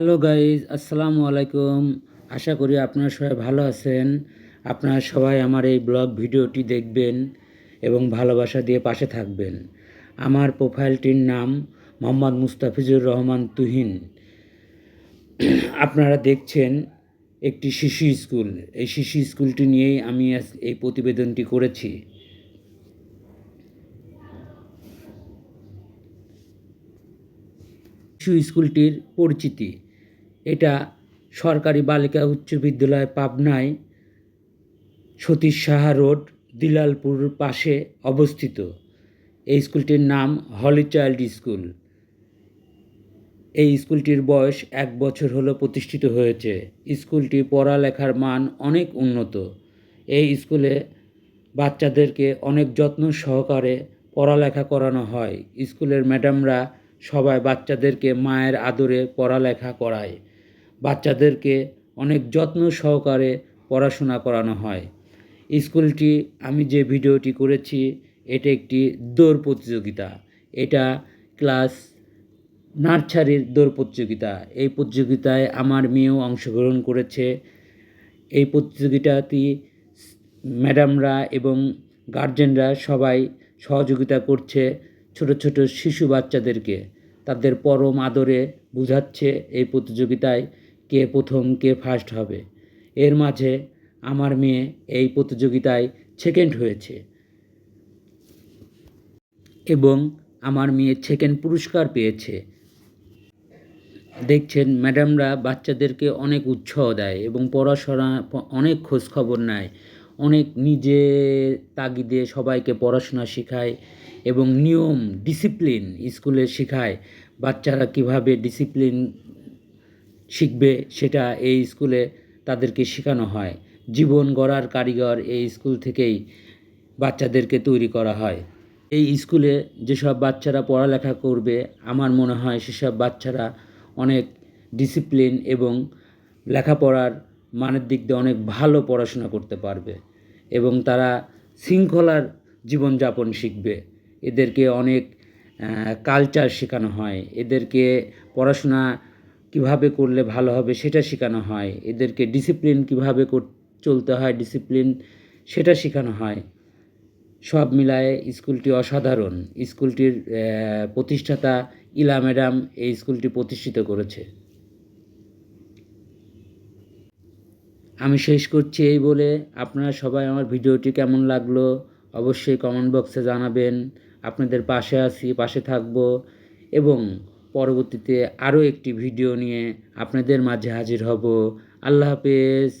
Hello guys আসসালামু আলাইকুম আশা করি আপনারা সবাই ভালো আছেন। আপনারা সবাই আমার এই ব্লগ ভিডিওটি দেখবেন এবং ভালোবাসা দিয়ে পাশে থাকবেন। আমার প্রোফাইলটির নাম মোহাম্মদ মুস্তাফিজুর রহমান তুহিন। আপনারা দেখছেন একটি শিশু স্কুল। এই শিশু স্কুলটি নিয়েই আমি এই প্রতিবেদনটি করেছি। শিশু স্কুলটির পরিচিতি। এটা সরকারি বালিকা উচ্চ বিদ্যালয় পাবনায় সতীশ সাহা রোড, দিলালপুর পাশে অবস্থিত। এই স্কুলটির নাম হলি চাইল্ড স্কুল। এই স্কুলটির বয়স এক বছর হলো প্রতিষ্ঠিত হয়েছে। স্কুলটি পড়ালেখার মান অনেক উন্নত। এই স্কুলে বাচ্চাদেরকে অনেক যত্ন সহকারে পড়ালেখা করানো হয়। স্কুলের ম্যাডামরা সবাই বাচ্চাদেরকে মায়ের আদরে পড়ালেখা করায়। বাচ্চাদেরকে অনেক যত্ন সহকারে পড়াশোনা করানো হয়। স্কুলটি, আমি যে ভিডিওটি করেছি, এটা একটি দৌড় প্রতিযোগিতা। এটা ক্লাস নার্সারির দৌড় প্রতিযোগিতা। এই প্রতিযোগিতায় আমার মেয়েও অংশগ্রহণ করেছে। এই প্রতিযোগিতাটি ম্যাডামরা এবং গার্জেনরা সবাই সহযোগিতা করছে ছোট ছোট শিশু বাচ্চাদেরকে। তাদের পরম আদরে বুঝাচ্ছে এই প্রতিযোগিতায়। কে প্রথম, কে ফার্স্ট হবে। এর মাঝে আমার মেয়ে এই প্রতিযোগিতায় সেকেন্ড হয়েছে। এবং আমার মেয়ে সেকেন্ড পুরস্কার পেয়েছে। দেখছেন ম্যাডামরা বাচ্চাদেরকে অনেক উৎসাহ দেয় এবং পড়াশোনা, অনেক খোঁজ খবর নেয়। অনেক নিজে তাগিদে সবাইকে পড়াশোনা শেখায় এবং নিয়ম ডিসিপ্লিন স্কুলে শেখায়। বাচ্চারা কীভাবে ডিসিপ্লিন শিখবে, সেটা এই স্কুলে তাদেরকে শেখানো হয়। জীবন গড়ার কারিগর এই স্কুল থেকেই বাচ্চাদেরকে তৈরি করা হয়। এই স্কুলে যেসব বাচ্চারা পড়ালেখা করবে, আমার মনে হয় সেসব বাচ্চারা অনেক ডিসিপ্লিন এবং লেখাপড়ার মানের দিক দিয়ে অনেক ভালো পড়াশোনা করতে পারবে এবং তারা শৃঙ্খলার জীবনযাপন শিখবে। এদেরকে অনেক কালচার শেখানো হয়। এদেরকে পড়াশোনা কীভাবে করলে ভালো হবে সেটা শেখানো হয়। এদেরকে ডিসিপ্লিন কীভাবে চলতে হয় ডিসিপ্লিন সেটা শেখানো হয়। সব মিলায়ে স্কুলটি অসাধারণ। স্কুলটির প্রতিষ্ঠাতা ইলা ম্যাডাম এই স্কুলটি প্রতিষ্ঠিত করেছে। আমি শেষ করছি এই বলে। আপনারা সবাই আমার ভিডিওটি কেমন লাগল অবশ্যই কমেন্ট বক্সে জানাবেন। আপনাদের পাশে আছি, পাশে থাকব। এবং পরবর্তীতে আরও একটি ভিডিও নিয়ে আপনাদের মাঝে হাজির হব। আল্লাহ হাফেজ।